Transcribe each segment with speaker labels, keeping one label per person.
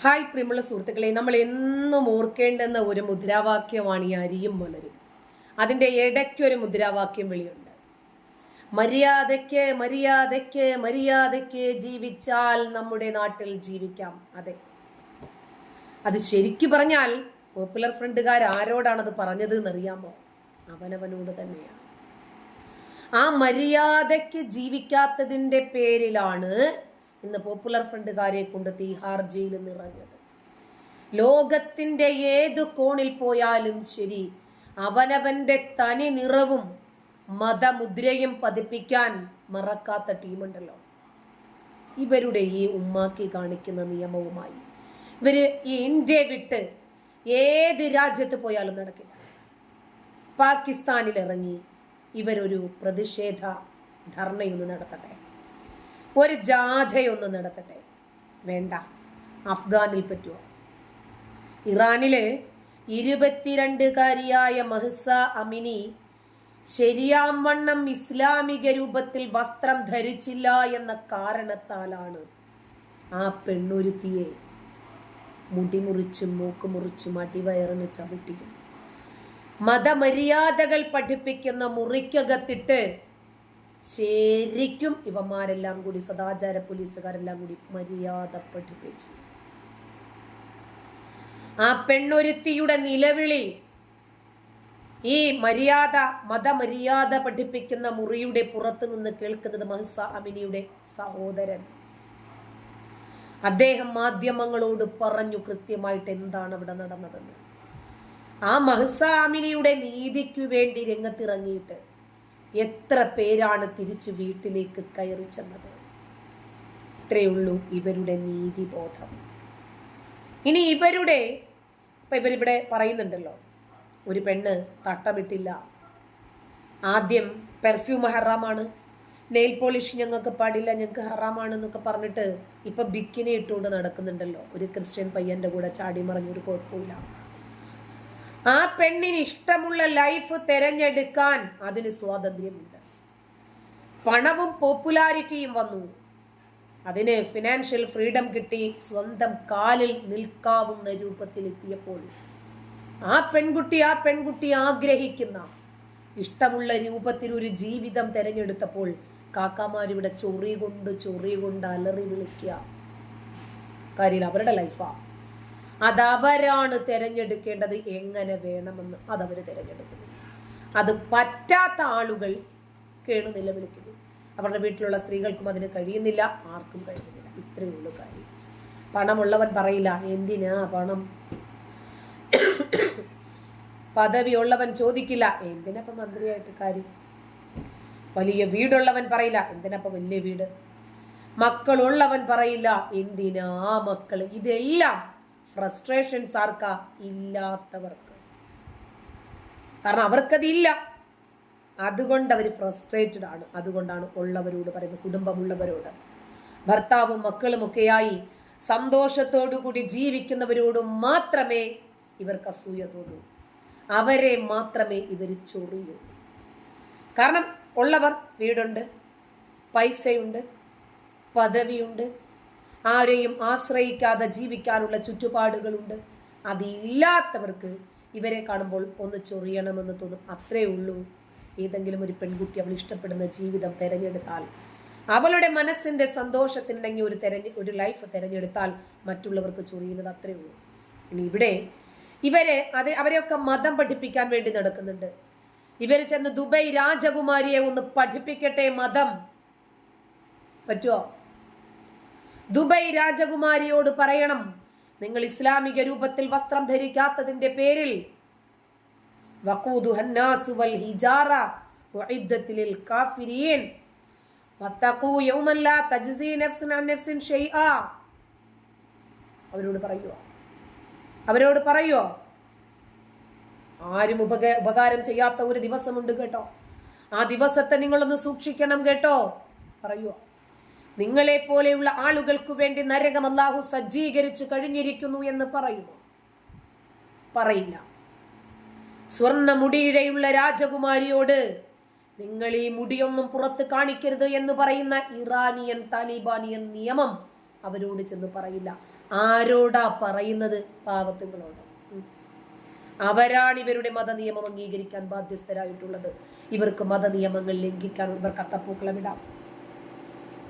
Speaker 1: Hi പ്രിയമുള്ള സുഹൃത്തുക്കളെ നമ്മൾ എന്നും ഓർക്കേണ്ടുന്ന ഒരു മുദ്രാവാക്യമാണ് ഈ അരിയും മലരും അതിന്റെ ഇടയ്ക്കൊരു മുദ്രാവാക്യം വിളിയുണ്ട്. മര്യാദയ്ക്ക് മര്യാദയ്ക്ക് മര്യാദയ്ക്ക് ജീവിച്ചാൽ നമ്മുടെ നാട്ടിൽ ജീവിക്കാം. അതെ. അത് ശരിക്കു പറഞ്ഞാൽ പോപ്പുലർ ഫ്രണ്ടുകാർ ആരോടാണത് പറഞ്ഞത് എന്നറിയാമോ അവനവനോട് തന്നെയാണ്. ആ മര്യാദയ്ക്ക് ജീവിക്കാത്തതിന്റെ പേരിലാണ് ഇന്ന് പോപ്പുലർ ഫ്രണ്ടുകാരെ കൊണ്ട് തീഹാർ ജയിലിൽ നിറഞ്ഞത്. ലോകത്തിന്റെ ഏത് കോണിൽ പോയാലും ശരി അവനവന്റെ തനി നിറവും മതമുദ്രയും പതിപ്പിക്കാൻ മറക്കാത്ത ടീമുണ്ടല്ലോ. ഇവരുടെ ഈ ഉമ്മാക്കി കാണിക്കുന്ന നിയമവുമായി ഇവർ ഈ ഇന്ത്യ വിട്ട് ഏത് രാജ്യത്ത് പോയാലും നടക്കില്ല. പാകിസ്ഥാനിൽ ഇറങ്ങി ഇവരൊരു പ്രതിഷേധ ധർണയൊന്ന് നടത്തട്ടെ. ഒരു ജാഥയൊന്ന് നടത്തട്ടെ. വേണ്ട. അഫ്ഗാനിൽ പറ്റുമോ ഇറാനിലെ ഇരുപത്തിരണ്ടുകാരിയായ മഹ്സ അമിനി ശരിയാംവണ്ണം ഇസ്ലാമിക രൂപത്തിൽ വസ്ത്രം ധരിച്ചില്ല എന്ന കാരണത്താലാണ് ആ പെണ്ണുരുത്തിയെ മുടിമുറിച്ചും മൂക്ക് മുറിച്ചും അടിവയറിന് ചവിട്ടിയും മതമര്യാദകൾ പഠിപ്പിക്കുന്ന മുറിക്കകത്തിട്ട് ശരിക്കും ഇവന്മാരെല്ലാം കൂടി സദാചാര പോലീസുകാരെല്ലാം കൂടി മര്യാദ പഠിപ്പിച്ചു ആ പെണ്ണൊരുത്തിയുടെ നിലവിളി ഈ മര്യാദ മതമര്യാദ പഠിപ്പിക്കുന്ന മുറിയുടെ പുറത്തു നിന്ന് കേൾക്കുന്നത് മഹസ അമിനിയുടെ സഹോദരൻ. അദ്ദേഹം മാധ്യമങ്ങളോട് പറഞ്ഞു കൃത്യമായിട്ട് എന്താണ് അവിടെ നടന്നതെന്ന്. ആ മഹസ അമിനിയുടെ നീതിക്കു വേണ്ടി രംഗത്തിറങ്ങിയിട്ട് എത്ര പേരാണ് തിരിച്ചു വീട്ടിലേക്ക് കയറി ചെന്നത്? ഇത്രയുള്ളൂ ഇവരുടെ നീതിബോധം. ഇനി ഇവരുടെ ഇപ്പൊ ഇവരിവിടെ പറയുന്നുണ്ടല്ലോ ഒരു പെണ്ണ് തട്ടമിട്ടില്ല. ആദ്യം പെർഫ്യൂം ഹറാമാണ് നെയിൽ പോളിഷ് ഞങ്ങൾക്ക് പാടില്ല ഞങ്ങൾക്ക് ഹറാമാണെന്നൊക്കെ പറഞ്ഞിട്ട് ഇപ്പൊ ബിക്കിനെ ഇട്ടുകൊണ്ട് നടക്കുന്നുണ്ടല്ലോ. ഒരു ക്രിസ്ത്യൻ പയ്യന്റെ കൂടെ ചാടി മറിഞ്ഞൊരു കുഴപ്പമില്ല ആ പെണ്ണിന് ഇഷ്ടമുള്ള ലൈഫ് തിരഞ്ഞെടുക്കാൻ അതിന് സ്വാതന്ത്ര്യമുണ്ട്. പണവും പോപ്പുലാരിറ്റിയും വന്നു. അതിന് ഫിനാൻഷ്യൽ ഫ്രീഡം കിട്ടി സ്വന്തം കാലിൽ നിൽക്കാവുന്ന രൂപത്തിലെത്തിയപ്പോൾ. ആ പെൺകുട്ടി ആ പെൺകുട്ടി ആഗ്രഹിക്കുന്ന ഇഷ്ടമുള്ള രൂപത്തിൽ ഒരു ജീവിതം തിരഞ്ഞെടുത്തപ്പോൾ കാക്കാമാരിവിടെ ചൊറി കൊണ്ട് ചൊറി കൊണ്ട് അലറി വിളിക്കുക. കാര്യം അവരുടെ ലൈഫാ അതവരാണ് തിരഞ്ഞെടുക്കേണ്ടത്. എങ്ങനെ വേണമെന്ന് അതവർ തിരഞ്ഞെടുക്കുന്നു. അത് പറ്റാത്ത ആളുകൾ കേണു നിലവിളിക്കുന്നു. അവരുടെ വീട്ടിലുള്ള സ്ത്രീകൾക്കും അതിന് കഴിയുന്നില്ല. ആർക്കും കഴിയുന്നില്ല. ഇത്രയേ ഉള്ളൂ കാര്യം. പണമുള്ളവൻ പറയില്ല എന്തിനാ പണം? പദവിയുള്ളവൻ ചോദിക്കില്ല എന്തിനപ്പം മന്ത്രിയായിട്ട് കാര്യം? വലിയ വീടുള്ളവൻ പറയില്ല എന്തിനപ്പം വലിയ വീട്? മക്കളുള്ളവൻ പറയില്ല എന്തിനാ മക്കൾ ഇതെല്ലാം ഫ്രസ്ട്രേഷൻസ് ആർക്കാ? ഇല്ലാത്തവർക്ക്. കാരണം അവർക്കതില്ല. അതുകൊണ്ട് അവർ ഫ്രസ്ട്രേറ്റഡ് ആണ്. അതുകൊണ്ടാണ് ഉള്ളവരോട് പറയുന്നത് കുടുംബമുള്ളവരോട്. ഭർത്താവും മക്കളും ഒക്കെയായി സന്തോഷത്തോടു കൂടി ജീവിക്കുന്നവരോട് മാത്രമേ ഇവർക്ക് അസൂയ തോന്നൂ. അവരെ മാത്രമേ ഇവർ ചൊറിയൂ. കാരണം ഉള്ളവർ വീടുണ്ട് പൈസയുണ്ട് പദവിയുണ്ട് ആരെയും ആശ്രയിക്കാതെ ജീവിക്കാനുള്ള ചുറ്റുപാടുകളുണ്ട്. അതില്ലാത്തവർക്ക് ഇവരെ കാണുമ്പോൾ ഒന്ന് ചൊറിയണമെന്ന് തോന്നും. അത്രേ ഉള്ളൂ. ഏതെങ്കിലും ഒരു പെൺകുട്ടി അവൾ ഇഷ്ടപ്പെടുന്ന ജീവിതം തിരഞ്ഞെടുത്താൽ അവളുടെ മനസ്സിന്റെ സന്തോഷത്തിനുണ്ടെങ്കിൽ ഒരു തെരഞ്ഞ് ഒരു ലൈഫ് തിരഞ്ഞെടുത്താൽ മറ്റുള്ളവർക്ക് ചൊറിയുന്നത് അത്രേ ഉള്ളൂ. ഇനി ഇവിടെ ഇവരെ അത് അവരെയൊക്കെ മതം പഠിപ്പിക്കാൻ വേണ്ടി നടക്കുന്നുണ്ട്. ഇവർ ചെന്ന് ദുബൈ രാജകുമാരിയെ ഒന്ന് പഠിപ്പിക്കട്ടെ മതം. പറ്റുമോ ദുബൈ രാജകുമാരിയോട് പറയണം. നിങ്ങൾ ഇസ്ലാമിക രൂപത്തിൽ വസ്ത്രം ധരിക്കാത്തതിന്റെ പേരിൽ അവരോട് പറയുവോ. അവരോട് പറയുവോ. ആരും ഉപക ഉപകാരം ചെയ്യാത്ത ഒരു ദിവസമുണ്ട് കേട്ടോ. ആ ദിവസത്തെ നിങ്ങളൊന്ന് സൂക്ഷിക്കണം കേട്ടോ. പറയുവോ. നിങ്ങളെ പോലെയുള്ള ആളുകൾക്ക് വേണ്ടി നരകം അല്ലാഹു സജ്ജീകരിച്ചു കഴിഞ്ഞിരിക്കുന്നു എന്ന് പറയുമോ പറയില്ല. സ്വർണ മുടിയിഴയുള്ള രാജകുമാരിയോട് നിങ്ങൾ ഈ മുടിയൊന്നും പുറത്ത് കാണിക്കരുത് എന്ന് പറയുന്ന ഇറാനിയൻ താലിബാനിയൻ നിയമം അവരോട് ചെന്ന് പറയില്ല. ആരോടാ പറയുന്നത്? പാവത്തുങ്ങളോട്. ഉം. അവരാണ് ഇവരുടെ മതനിയമം അംഗീകരിക്കാൻ ബാധ്യസ്ഥരായിട്ടുള്ളത്. ഇവർക്ക് മതനിയമങ്ങൾ ലംഘിക്കാൻ ഇവർക്ക് അത്തപ്പൂക്കളം ഇടാം.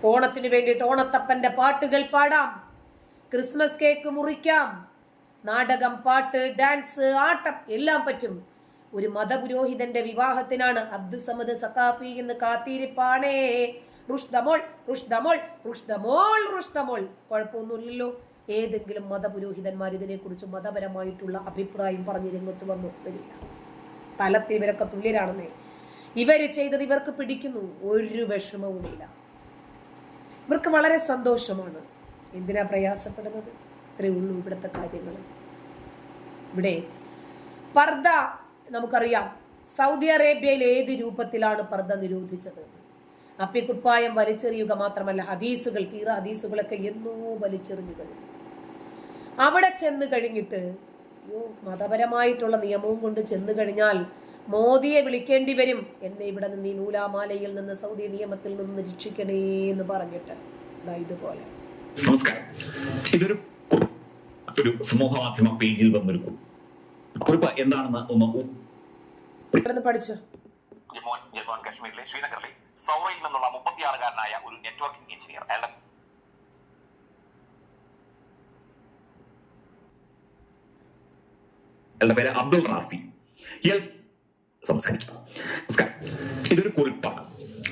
Speaker 1: ഓണത്തിന് വേണ്ടിയിട്ട് ഓണത്തപ്പന്റെ പാട്ടുകൾ പാടാം. ക്രിസ്മസ് കേക്ക് മുറിക്കാം. നാടകം പാട്ട് ഡാൻസ് ആട്ടം എല്ലാം പറ്റും. ഒരു മതപുരോഹിതന്റെ വിവാഹത്തിനാണ് അബ്ദുസമദ് സഖാഫി എന്ന് കാത്തിരിപ്പാണേ. റുഷ്ദമോൾ റുഷ്ദമോൾ റുഷ്ദമോൾ റുഷ്ദമോൾ. കുഴപ്പമൊന്നുമില്ലല്ലോ. ഏതെങ്കിലും മതപുരോഹിതന്മാർ ഇതിനെക്കുറിച്ച് മതപരമായിട്ടുള്ള അഭിപ്രായം പറഞ്ഞ് രംഗത്ത് വന്നു. വരില്ല തലത്തിൽ ഇവരൊക്കെ തുല്യരാണെന്നേ ഇവർ ചെയ്തത് ഇവർക്ക് പിടിക്കുന്നു. ഒരു വിഷമവുമില്ല. ഇവർക്ക് വളരെ സന്തോഷമാണ്. എന്തിനാ പ്രയാസപ്പെടുന്നത്? ഇത്രയേ ഉള്ളൂ ഇവിടുത്തെ കാര്യങ്ങൾ. ഇവിടെ പർദ നമുക്കറിയാം സൗദി അറേബ്യയിൽ ഏത് രൂപത്തിലാണ് പർദ നിരോധിച്ചത്? അപ്പിക്കുപ്പായം വലിച്ചെറിയുക മാത്രമല്ല ഹദീസുകൾ പീറ ഹദീസുകളൊക്കെ എന്നോ വലിച്ചെറിഞ്ഞു കഴിഞ്ഞു. അവിടെ ചെന്ന് കഴിഞ്ഞിട്ട് അയ്യോ മതപരമായിട്ടുള്ള നിയമവും കൊണ്ട് ചെന്ന് കഴിഞ്ഞാൽ മോദിയെ വിളിക്കേണ്ടി വരും. എന്നെ ഇവിടെ നിന്ന് ഈ നൂലാമാലയിൽ നിന്ന് സൗദി നിയമത്തിൽ നിന്ന് രക്ഷിക്കണേ എന്ന് പറഞ്ഞിട്ട് ഇതുപോലെ.
Speaker 2: നമസ്കാരം. ഇതൊരു ഒരു സമൂഹ മാധ്യമ പേജിൽ വന്നൊരു കുറിപ്പ്. എന്താണെന്ന് ഒന്ന്
Speaker 1: പഠിച്ചു.
Speaker 3: ജമ്മു ആൻഡ് കാശ്മീരിലെ ശ്രീനഗറിലെ സൗറയിൽ നിന്നുള്ള മുപ്പത്തിയാറുകാരനായ ഒരു നെറ്റ്വർക്കിംഗ് എഞ്ചിനീയർ അയാളുടെ
Speaker 2: അയാളുടെ പേര് അബ്ദുൾ റാഫി. ഇയാൾ സംസാരിക്കാം. നമസ്കാരം. ഇതൊരു കുറിപ്പാണ്.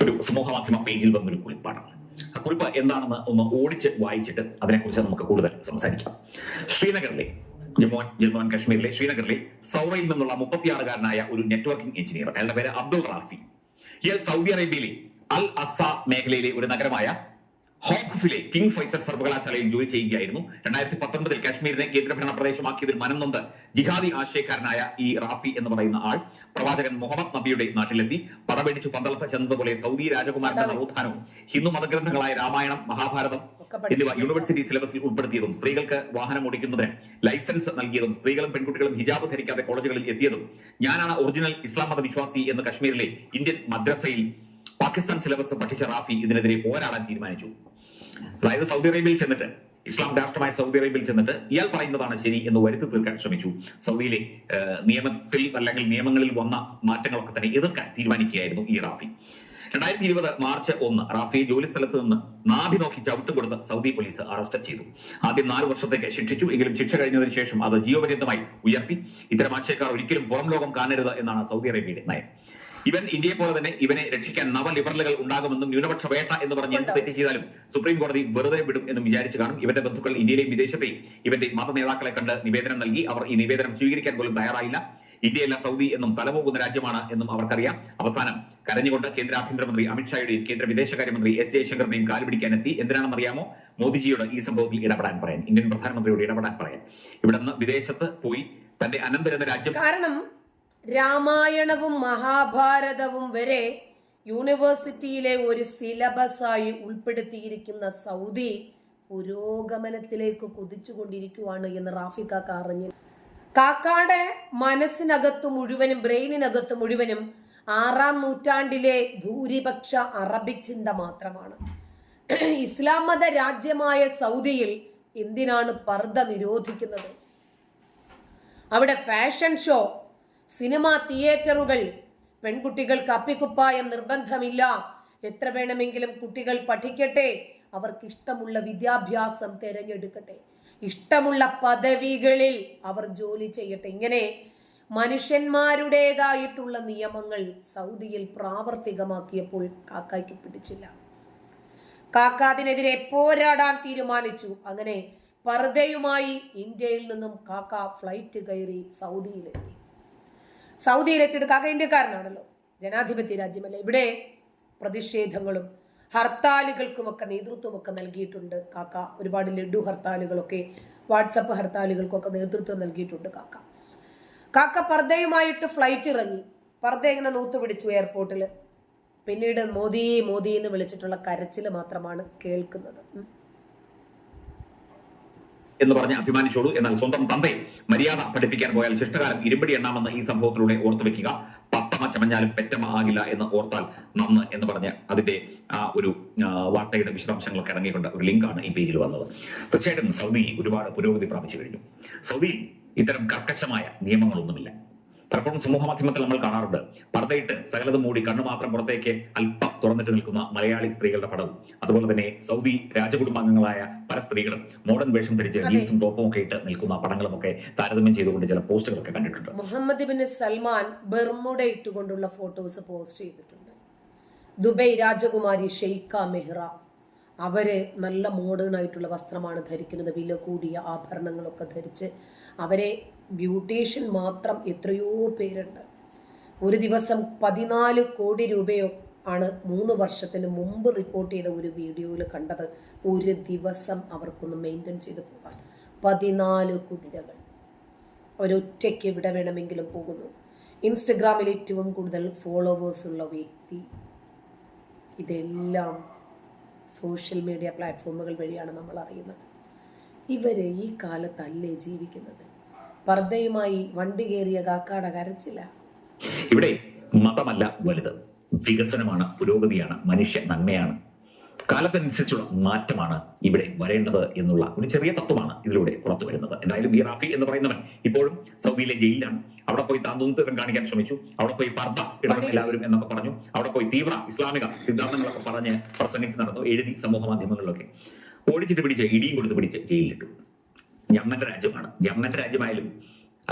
Speaker 2: ഒരു സമൂഹ മാധ്യമ പേജിൽ വന്നൊരു കുറിപ്പാണ്. ആ കുറിപ്പ് എന്താണെന്ന് ഒന്ന് ഓടിച്ച് വായിച്ചിട്ട് അതിനെക്കുറിച്ച് നമുക്ക് കൂടുതൽ സംസാരിക്കാം. ശ്രീനഗറിലെ ജമ്മു ജമ്മു ആൻഡ് കാശ്മീരിലെ ശ്രീനഗറിലെ സൗറയിൽ നിന്നുള്ള മുപ്പത്തിയാറുകാരനായ ഒരു നെറ്റ്വർക്കിംഗ് എഞ്ചിനീയർ അയാളുടെ പേര് അബ്ദുൾ റാഫി. ഇയാൾ സൗദി അറേബ്യയിലെ അൽ അസ മേഖലയിലെ ഒരു നഗരമായ ഹോഫിലെ കിങ് ഫൈസൽ സർവകലാശാലയിൽ ജോലി ചെയ്യുകയായിരുന്നു. രണ്ടായിരത്തി പത്തൊൻപതിൽ കാശ്മീരിനെ കേന്ദ്രഭരണ പ്രദേശമാക്കിയതിൽ മനം നൊന്ത് ജിഹാദി ആശയക്കാരനായ ഈ റാഫി എന്ന് പറയുന്ന ആൾ പ്രവാചകൻ മുഹമ്മദ് നബിയുടെ നാട്ടിലെത്തി. പടപേടിച്ചു പന്തളത്ത് ചെന്നതുപോലെ സൗദി രാജകുമാരന്റെ നവോത്ഥാനവും ഹിന്ദു മതഗ്രന്ഥങ്ങളായ രാമായണം മഹാഭാരതം എന്നിവ യൂണിവേഴ്സിറ്റി സിലബസിൽ ഉൾപ്പെടുത്തിയതും സ്ത്രീകൾക്ക് വാഹനം ഓടിക്കുന്നതിന് ലൈസൻസ് നൽകിയതും സ്ത്രീകളും പെൺകുട്ടികളും ഹിജാബ് ധരിക്കാതെ കോളേജുകളിൽ എത്തിയതും ഞാനാണ് ഒറിജിനൽ ഇസ്ലാം മത വിശ്വാസി എന്ന് കശ്മീരിലെ ഇന്ത്യൻ മദ്രസയിൽ പാകിസ്ഥാൻ സിലബസ് പഠിച്ച റാഫി ഇതിനെതിരെ പോരാടാൻ തീരുമാനിച്ചു. അതായത് സൗദി അറേബ്യയിൽ ചെന്നിട്ട് ഇസ്ലാം രാഷ്ട്രമായ സൗദി അറേബ്യയിൽ ചെന്നിട്ട് ഇയാൾ പറയുന്നതാണ് ശരി എന്ന് വരുത്തി തീർക്കാൻ ശ്രമിച്ചു. സൗദിയിലെ നിയമത്തിൽ അല്ലെങ്കിൽ നിയമങ്ങളിൽ വന്ന മാറ്റങ്ങളൊക്കെ തന്നെ എതിർക്കാൻ തീരുമാനിക്കുകയായിരുന്നു ഈ റാഫി. രണ്ടായിരത്തി ഇരുപത് മാർച്ച് ഒന്ന് റാഫിയെ ജോലി സ്ഥലത്ത് നിന്ന് നാഭി നോക്കി ചവിട്ട് കൊടുത്ത് സൗദി പോലീസ് അറസ്റ്റ് ചെയ്തു. ആദ്യം നാല് വർഷത്തേക്ക് ശിക്ഷിച്ചു എങ്കിലും ശിക്ഷ കഴിഞ്ഞതിന് ശേഷം അത് ജീവപര്യന്തമായി ഉയർത്തി. ഇത്തരം ആശയക്കാർ ഒരിക്കലും പുറം ലോകം കാണരുത് എന്നാണ് സൗദി അറേബ്യയുടെ നയം. ഇവൻ ഇന്ത്യയെ പോലെ തന്നെ ഇവനെ രക്ഷിക്കാൻ നവ ലിബറലുകൾ ഉണ്ടാകുമെന്നും ന്യൂനപക്ഷ വേട്ട എന്ന് പറഞ്ഞ് എന്ത് തെറ്റ് ചെയ്താലും സുപ്രീം കോടതി വെറുതെ വിടും എന്നും വിചാരിച്ചു കാണും. ഇവന്റെ ബന്ധുക്കൾ ഇന്ത്യയിലെയും വിദേശത്തെയും ഇവന്റെ മത നേതാക്കളെ കണ്ട് നിവേദനം നൽകി. അവർ ഈ നിവേദനം സ്വീകരിക്കാൻ പോലും തയ്യാറായില്ല. ഇന്ത്യയല്ല സൗദി എന്നും തലപോകുന്ന രാജ്യമാണ് എന്നും അവർക്കറിയാം. അവസാനം കരഞ്ഞുകൊണ്ട് കേന്ദ്ര ആഭ്യന്തരമന്ത്രി അമിത്ഷായുടെയും കേന്ദ്ര വിദേശകാര്യമന്ത്രി എസ് ജയശങ്കറിനെയും കാലുപിടിക്കാൻ എത്തി എന്തിനാണെന്ന് അറിയാമോ മോദിജിയോട് ഈ സംഭവത്തിൽ ഇടപെടാൻ പറയാൻ. ഇന്ത്യൻ പ്രധാനമന്ത്രിയോട് ഇടപെടാൻ പറയാൻ. ഇവിടെ നിന്ന് വിദേശത്ത് പോയി തന്റെ അനന്തരെന്ന രാജ്യം
Speaker 1: കാരണം രാമായണവും മഹാഭാരതവും വരെ യൂണിവേഴ്സിറ്റിയിലെ ഒരു സിലബസായി ഉൾപ്പെടുത്തിയിരിക്കുന്ന സൗദി പുരോഗമനത്തിലേക്ക് കുതിച്ചുകൊണ്ടിരിക്കുവാണ് എന്ന് റാഫി കാക്ക അറിഞ്ഞു. കാക്കാടെ മനസ്സിനകത്ത് മുഴുവനും ബ്രെയിനിനകത്ത് മുഴുവനും ആറാം നൂറ്റാണ്ടിലെ ഭൂരിപക്ഷ അറബിക് ചിന്ത മാത്രമാണ്. ഇസ്ലാം മത രാജ്യമായ സൗദിയിൽ എന്തിനാണ് പർദ്ദ നിരോധിക്കുന്നത്? അവിടെ ഫാഷൻ ഷോ സിനിമ തിയേറ്ററുകൾ. പെൺകുട്ടികൾക്ക് അപ്പിക്കുപ്പായം നിർബന്ധമില്ല. എത്ര വേണമെങ്കിലും കുട്ടികൾ പഠിക്കട്ടെ. അവർക്ക് ഇഷ്ടമുള്ള വിദ്യാഭ്യാസം തിരഞ്ഞെടുക്കട്ടെ. ഇഷ്ടമുള്ള പദവികളിൽ അവർ ജോലി ചെയ്യട്ടെ. ഇങ്ങനെ മനുഷ്യന്മാരുടേതായിട്ടുള്ള നിയമങ്ങൾ സൗദിയിൽ പ്രാവർത്തികമാക്കിയപ്പോൾ കാക്കായ്ക്ക് പിടിച്ചില്ല. കാക്ക അതിനെതിരെ പോരാടാൻ തീരുമാനിച്ചു. അങ്ങനെ പർദയുമായി ഇന്ത്യയിൽ നിന്നും കാക്ക ഫ്ലൈറ്റ് കയറി സൗദിയിലെത്തി. സൗദിയിലെത്തിയിട്ട് കാക്ക ഇന്ത്യക്കാരനാണല്ലോ. ജനാധിപത്യ രാജ്യമല്ല. ഇവിടെ പ്രതിഷേധങ്ങളും ഹർത്താലുകൾക്കുമൊക്കെ നേതൃത്വമൊക്കെ നൽകിയിട്ടുണ്ട് കാക്ക. ഒരുപാട് ലഡു ഹർത്താലുകളൊക്കെ വാട്സപ്പ് ഹർത്താലുകൾക്കൊക്കെ നേതൃത്വം നൽകിയിട്ടുണ്ട് കാക്ക. കാക്ക പർദ്ദയുമായിട്ട് ഫ്ലൈറ്റ് ഇറങ്ങി. പർദ്ദ ഇങ്ങനെ നൂത്ത് പിടിച്ചു എയർപോർട്ടിൽ പിന്നീട് മോദി മോദി എന്ന് വിളിച്ചിട്ടുള്ള കരച്ചിൽ മാത്രമാണ് കേൾക്കുന്നത്.
Speaker 2: എന്ന് പറഞ്ഞ് അഭിമാനിച്ചോളൂ. എന്നാൽ സ്വന്തം തന്തയെ മര്യാദ പഠിപ്പിക്കാൻ പോയാൽ ശിഷ്ടകാലം ഇരുമ്പടി എണ്ണാമെന്ന് ഈ സംഭവത്തിലൂടെ ഓർത്തു വെക്കുക. പത്തമ ചമഞ്ഞാലും പെറ്റമ്മ ആകില്ല എന്ന് ഓർത്താൽ നന്ന് എന്ന് പറഞ്ഞ് അതിന്റെ ആ ഒരു വാർത്തയുടെ വിശദാംശങ്ങളൊക്കെ ഇറങ്ങിയിട്ടുണ്ട് ഒരു ലിങ്കാണ് ഈ പേജിൽ വന്നത്. തീർച്ചയായിട്ടും സൗദി ഒരുപാട് പുരോഗതി പ്രാപിച്ചു കഴിഞ്ഞു. സൗദിയിൽ ഇത്തരം കർക്കശമായ നിയമങ്ങളൊന്നുമില്ല. പലപ്പോഴും സമൂഹ മാധ്യമത്തിൽ നമ്മൾ കാണാറുണ്ട്. പർദ്ദയിട്ട് സകലത് മൂടി കണ്ണു മാത്രം പുറത്തേക്ക് അല്പം തുറന്നിട്ട് നിൽക്കുന്ന മലയാളി സ്ത്രീകളുടെ പടവും. അതുപോലെ തന്നെ സൗദി രാജകുടുംബാംഗങ്ങളായ പല സ്ത്രീകളും മോഡേൺ വേഷം ധരിച്ച്. ജീൻസും ടോപ്പും ഒക്കെ ഇട്ട് നിൽക്കുന്ന പടങ്ങളും ഒക്കെ താരതമ്യം ചെയ്തുകൊണ്ട് ചില പോസ്റ്റുകളൊക്കെ കണ്ടിട്ടുണ്ട്.
Speaker 1: മുഹമ്മദ് ബിൻ സൽമാൻ ബെർമുഡ ഇട്ടുകൊണ്ടുള്ള ഫോട്ടോസ് പോസ്റ്റ് ചെയ്തിട്ടുണ്ട്. ദുബൈ രാജകുമാരി ഷെയ്ഖ മെഹ്റ. അവർ നല്ല മോഡേൺ ആയിട്ടുള്ള വസ്ത്രമാണ് ധരിക്കുന്നത്. വില കൂടിയ ആഭരണങ്ങളൊക്കെ ധരിച്ച് അവരെ ബ്യൂട്ടീഷ്യൻ മാത്രം എത്രയോ പേരുണ്ട്. ഒരു ദിവസം പതിനാല് കോടി രൂപയോ ആണ് മൂന്ന് വർഷത്തിന് മുമ്പ് റിപ്പോർട്ട് ചെയ്ത ഒരു വീഡിയോയിൽ കണ്ടത്. ഒരു ദിവസം അവർക്കൊന്ന് മെയിന്റെയിൻ ചെയ്ത് പോകാൻ. പതിനാല് കുതിരകൾ. അവരൊറ്റയ്ക്ക് എവിടെ വേണമെങ്കിലും പോകുന്നു. ഇൻസ്റ്റഗ്രാമിൽ ഏറ്റവും കൂടുതൽ ഫോളോവേഴ്സ് ഉള്ള വ്യക്തി ഇതെല്ലാം സോഷ്യൽ മീഡിയ പ്ലാറ്റ്ഫോമുകൾ വഴിയാണ് നമ്മൾ അറിയുന്നത്. ഇവർ ഈ കാലത്തല്ലേ ജീവിക്കുന്നത്? പർദ്ദയുമായി വണ്ടി കയറിയ കാക്കാട കരച്ചില്ല
Speaker 2: ഇവിടെ മതമല്ല വലുത്. വികസനമാണ് പുരോഗതിയാണ് മനുഷ്യ നന്മയാണ്. കാലത്തിനനുസരിച്ചുള്ള മാറ്റമാണ് ഇവിടെ വരേണ്ടത് എന്നുള്ള ഒരു ചെറിയ തത്വമാണ് ഇതിലൂടെ പുറത്തു വരുന്നത്. എന്തായാലും ഈ റാഫി എന്ന് പറയുന്നവൻ ഇപ്പോഴും സൗദിയിലെ ജയിലിലാണ്. അവിടെ പോയി താന്തോന്നിത്തരം കാണിക്കാൻ ശ്രമിച്ചു. അവിടെ പോയി പർദ്ദ ഇടണം എല്ലാവരും എന്നൊക്കെ പറഞ്ഞു. അവിടെ പോയി തീവ്ര ഇസ്ലാമിക സിദ്ധാന്തങ്ങളൊക്കെ പറഞ്ഞ് പ്രസംഗിച്ച് നടന്നു എഴുതി സമൂഹ മാധ്യമങ്ങളിലൊക്കെ. ഓടിച്ചിട്ട് പിടിച്ച് ഇടിയും കൊടുത്ത് പിടിച്ച് ജയിലിലിട്ടു. ഞമ്മന്റെ രാജ്യമാണ്. ഞമ്മന്റെ രാജ്യമായാലും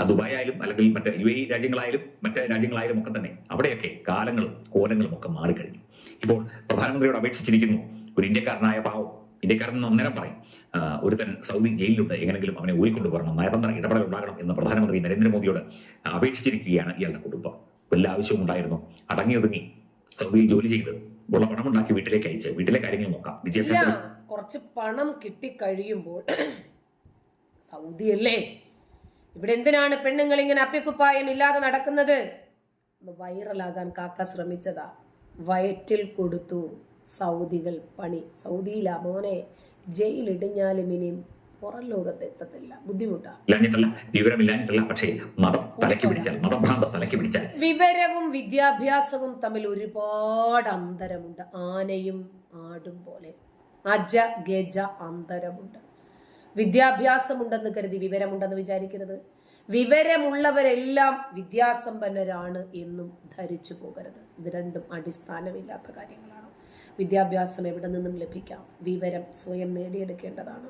Speaker 2: ദുബായ് ആയാലും അല്ലെങ്കിൽ മറ്റേ യു എ രാജ്യങ്ങളായാലും മറ്റ് രാജ്യങ്ങളായാലും ഒക്കെ തന്നെ അവിടെയൊക്കെ കാലങ്ങളും കോലങ്ങളും ഒക്കെ മാറിക്കഴിഞ്ഞു. ഇപ്പോൾ പ്രധാനമന്ത്രിയോട് അപേക്ഷിച്ചിരിക്കുന്നു ഒരു ഇന്ത്യക്കാരനായ പാവം. ഇന്ത്യക്കാരൻ എന്ന് അന്നേരം പറയും ഒരുത്തൻ സൗദി ജയിലിലുണ്ട് എങ്ങനെങ്കിലും അവനെ ഊരിക്കൊണ്ടു വരണം നയതന്ത്ര ഇടപെടൽ ഉണ്ടാകണം എന്ന് പ്രധാനമന്ത്രി നരേന്ദ്രമോദിയോട് അപേക്ഷിച്ചിരിക്കുകയാണ് ഇയാളുടെ കുടുംബം. വല്ല ആവശ്യവും ഉണ്ടായിരുന്നു. അടങ്ങി ഒതുങ്ങി സൗദിയിൽ ജോലി ചെയ്ത് ഉള്ള പണം ഉണ്ടാക്കി വീട്ടിലേക്ക് അയച്ച്. വീട്ടിലെ കാര്യങ്ങൾ നോക്കാം. വിദ്യാഭ്യാസം
Speaker 1: കുറച്ച് പണം കിട്ടിക്കഴിയുമ്പോൾ സൗദിയല്ലേ? ഇവിടെ എന്തിനാണ് പെണ്ണുങ്ങൾ ഇങ്ങനെ അപ്പിക്കുപ്പായം ഇല്ലാതെ നടക്കുന്നത്? വൈറലാകാൻ കാക്ക ശ്രമിച്ചതാ. വയറ്റിൽ കൊടുത്തു സൗദികൾ പണി. സൗദിയിലാ മോനെ ജയിലിടിഞ്ഞാലും ഇനിയും പുറം ലോകത്ത് എത്തത്തില്ല. ബുദ്ധിമുട്ടാ.
Speaker 2: ഇല്ലാഞ്ഞിട്ടല്ല വിവരമില്ലാഞ്ഞിട്ടല്ല. പക്ഷേ മതം തലയ്ക്ക് പിടിച്ചാൽ മതഭ്രാന്ത തലയ്ക്ക് പിടിച്ചാൽ.
Speaker 1: വിവരവും വിദ്യാഭ്യാസവും തമ്മിൽ ഒരുപാട് അന്തരമുണ്ട്. ആനയും ആടും പോലെ. അജ ഗജ അന്തരമുണ്ട്. വിദ്യാഭ്യാസമുണ്ടെന്ന് കരുതി വിവരമുണ്ടെന്ന് വിചാരിക്കരുത്. വിവരമുള്ളവരെല്ലാം വിദ്യാസമ്പന്നരാണ് എന്നും ധരിച്ചു പോകരുത്. ഇത് രണ്ടും അടിസ്ഥാനമില്ലാത്ത കാര്യങ്ങളാണ്. വിദ്യാഭ്യാസം എവിടെ നിന്നും ലഭിക്കാം? വിവരം സ്വയം നേടിയെടുക്കേണ്ടതാണ്.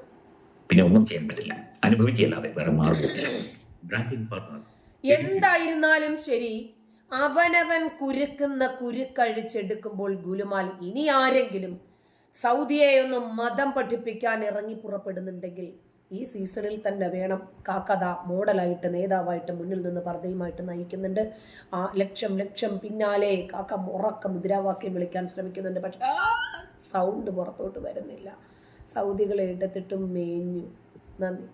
Speaker 2: പിന്നെ ഒന്നും ചെയ്യാൻ പറ്റില്ല. വേറെ ബ്രാൻഡിംഗ് പാർട്ണർ
Speaker 1: എന്തായിരുന്നാലും ശരി അവനവൻ കുരുക്കുന്ന കുരുക്കഴിച്ചെടുക്കുമ്പോൾ ഗുലുമാൽ ഇനി ആരെങ്കിലും സൗദിയെ ഒന്ന് മതം പഠിപ്പിക്കാൻ ഇറങ്ങി പുറപ്പെടുന്നുണ്ടെങ്കിൽ ഈ സീസണിൽ തന്നെ വേണം കാക്കഥ മോഡലായിട്ട് നേതാവായിട്ട് മുന്നിൽ നിന്ന് പർദ്ദയുമായിട്ട് നയിക്കുന്നുണ്ട്. ആ ലക്ഷം ലക്ഷം പിന്നാലെ കാക്ക ഉറക്ക മുദ്രാവാക്യം വിളിക്കാൻ ശ്രമിക്കുന്നുണ്ട്. പക്ഷെ സൗണ്ട് പുറത്തോട്ട് വരുന്നില്ല. സൗദികളെ എടുത്തിട്ടും മേഞ്ഞു. നന്ദി.